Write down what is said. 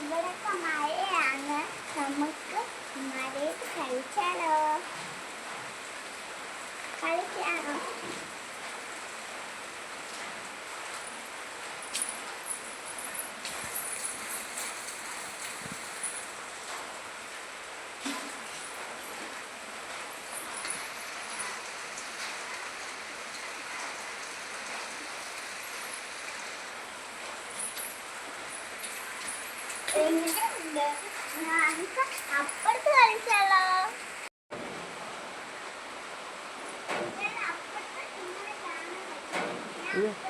ഇവിടൊക്കെ മഴയാണ് നമുക്ക് മഴയത്ത് കളിച്ചാലോ കളിക്കാനോ അപ്പുറത്ത് കളിച്ചാലോ Yeah.